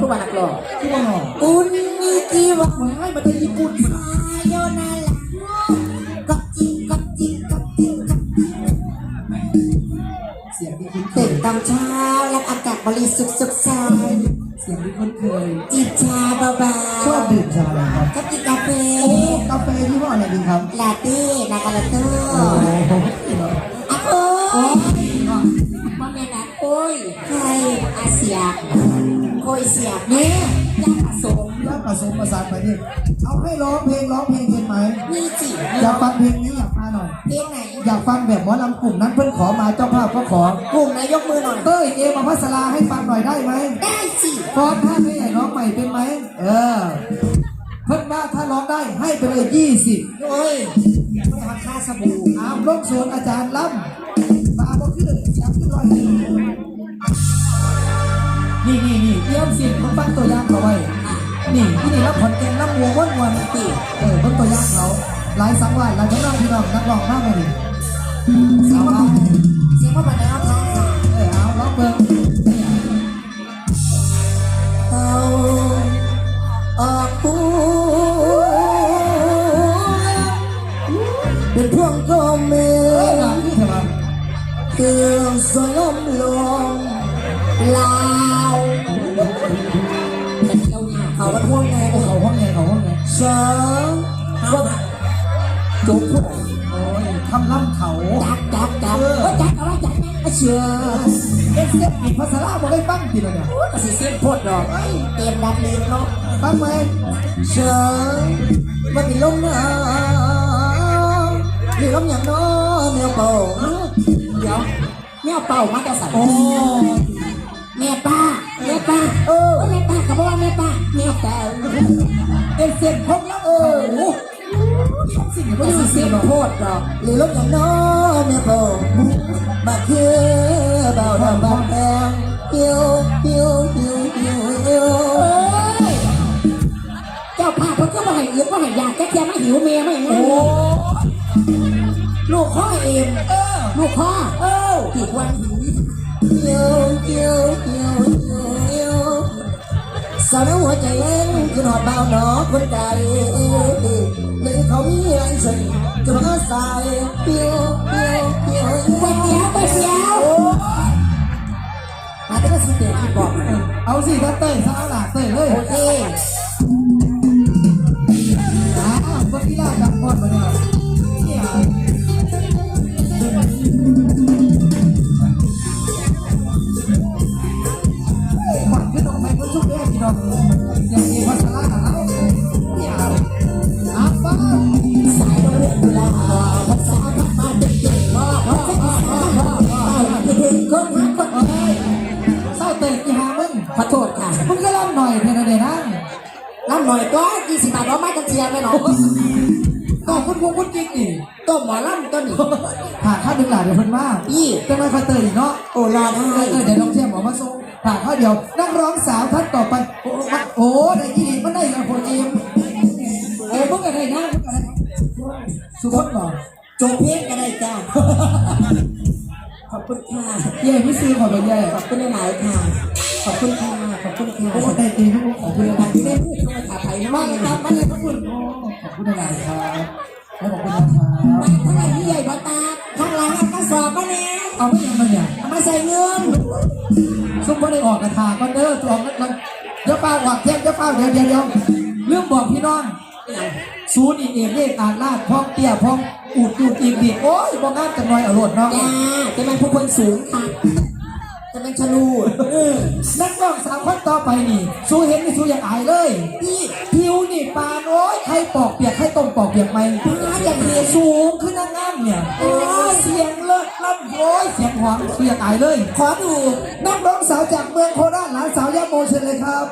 ทุกวันนักร้องที่ว่าหนออุนมีกี่วันไม่ประเทศญี่ปุ่นโยนาละก็จิงก็จิงก็จิงก็จิงเสียงที่คุ้นเคตื่ยนตอนเช้ารับอากาศบริสุทธิ์สดใสเสียงที่คุ้นเคย จิบชาเบาๆชอบดื่มชาอะไรครับก็กินกาแฟโอ้กาแฟยี่ห้ออะไรดีครับลาเต้นากาลาโต้โอ้โหอะโอ้ยมาเมนะโอ้ยใครอาเซียโคยเสียเนี่ยยาผสมแล้วผสมผสานไปนี่เอาให้ร้องเพลงร้องเพลงเป็นไหมมีจิอยากฟังเพลงนี้อยากมาหน่อยเพลงไหนอยากฟังแบบหมอลำกลุ่มนั้นเพื่อนขอมาเจ้าภาพก็ขอกลุ่มนายกมือหน่อยเต้ยเอมาพัสลาให้ฟังหน่อยได้ไหมได้สิฟ้อนท่าให้น้องใหม่เป็นไหมเออเพิ่นว่าถ้าร้องได้ให้ไปเลยยี่สิบโอ้ยไม่ทำค่าสบู่อามลงสวนอาจารย์ล่ำมาบอกขึ้นเลยจับขึ้นลอย เตรียมสิมันฟังตัวอย่างเขาไว้ นี่ที่นี่รับผลเกมรับวัวม้วนวันตีเออเพิ่งตัวอย่างเขาหลายสังวาสหลายทั้งน้องพี่น้องนักร้องมากเลยเสียเอางเอาว่าเสียงว่าบันเทิงค่ะเออเอาร้องเบิ่งเอาออกหูเป็นพวงกลมมืเอออหลังนี่เถอะเครื่องสลมลงลาว เขาว่าพวงไงโอ้เขาห้องไงเขาห้องไงเชิงว่าจุกพูดโอ้ยทำล่ำเขาจักจักจักเอ้ยจักเอาไว้จักนะเชื่อเอ็กเซียอีกภาษาลาวบอกให้ฟังทีละเนี่ยก็สิเสียงโพดดอกเตรียมดัดลิ้นเนาะฟังไหมเชิงว่าเป็นลมหนาวหรือลมอย่างน้อแมวเป่าเดี๋ยวแมวเป่ามาจะใส่โอ้แม่ป้าแม่ป้า เออแม่ป้าเขบว่าแม่ป้าแม่เป่าเอ็กเซียพบแล้วเออสิ่งที่ม่สิได้เสียงหรอกโพดอกหรือลมอย่างน้อยแม่เป่าบักคือเบาดำบางแพงเหี่ยวเหี่ยวเหี่ยวเหี่ยวเหี่ยวเจ้าภาพเขาก็มาให้ยืมมาให้ยาแก้แก้ไมาหิวเมียไม่เงี้โอ้ยลูกข้อเอ็มลูกข้อเออกี่วันหิวเหี่ยวเหี่ยวเหี่ยวเหี่ยวเหี่ยว สาวหัวใจเล่นคือหนอดเบาหนอคนใดหรือเขามีอะไรสิจะมาสายเปียวเปียวเปียวไปเปียวไปเปียวมาเต้นสิเตียที่บอกเอาสิถ้าเต้นซะหละเต้นเลยโอเค ขอโทษค่ะมึงก็ร้องหน่อยเพียงแต่เดียวนะน้ำหน่อยก็ยี่สิบบาทเราไม่กันเชียร์ไปหนอก็คุณคงคุณจริงดิต้มหมอลำต้นนี่หาข้าวดึงหลาเดี๋ยวเพิ่นมายี่เป็นไงคอยเตยเนาะโอ้รอได้เออเออเดี๋ยวน้องเชี่ยมออมาส่ง หาข้าวเดียว นักร้องสาวท่านต่อไป โอ้มาโอ้ได้ยี่ดีมันได้กับคนเองเออมึงอะไรนะมึงอะไรสุพจน์บอกจงเพลงกันได้จ้าขอบคุณค่ะเย่ไม่ซื้อขอไปเย่ขอบคุณหลายๆค่ะ ขอบคุณค่ะขอบคุณค่ะโอ้แต่ตีทุกคนขอบคุณนะที่ได้พูดเข้ามาถามไทยนะมาว่าเลยครับมาเลยขอบคุณโอ้ขอบคุณอะไรครับขอบคุณนะครับเท่าไหร่ที่ใหญ่บอตาข้างหลังกระสอบมาเนี่ยเอาไม่ยังมันเนี่ยมาใส่เงิน ซุปเปอร์ได้ออกกระถาก็เด้อตัวออกกันเดี๋ยวป้าหวักเทปเดี๋ยวป้าเดี๋ยวเดี๋ยวเดี๋ยวเรื่องบอกพี่น้องศูนย์อีกเอกเลขอ่านลาดพ้องเตี้ยพ้องอูดอูดอีกดีโอ้ยบอกงานกันหน่อยเอารมณ์เนาะจ้าจะเป็นผู้คนสูงค่ะจะเป็นชะลูดเออนักร้องสาวคนต่อไปนี่ สู้เห็นนี่สู้อย่างอายเลยพี่ผิวนี่ปานโอ้ยใครปอกเปียกใครต้มปอกเปียกไหมมาอย่างเรียนสูงขึ้นนั่งงามเนี่ยโอ้ย เสียงเลิศล่ำโอยเสียงหวงเสียงอายเลย ขอดูนักร้องสาวจากเมืองโคราชหลานสาวยาโมเชิญเลยครับ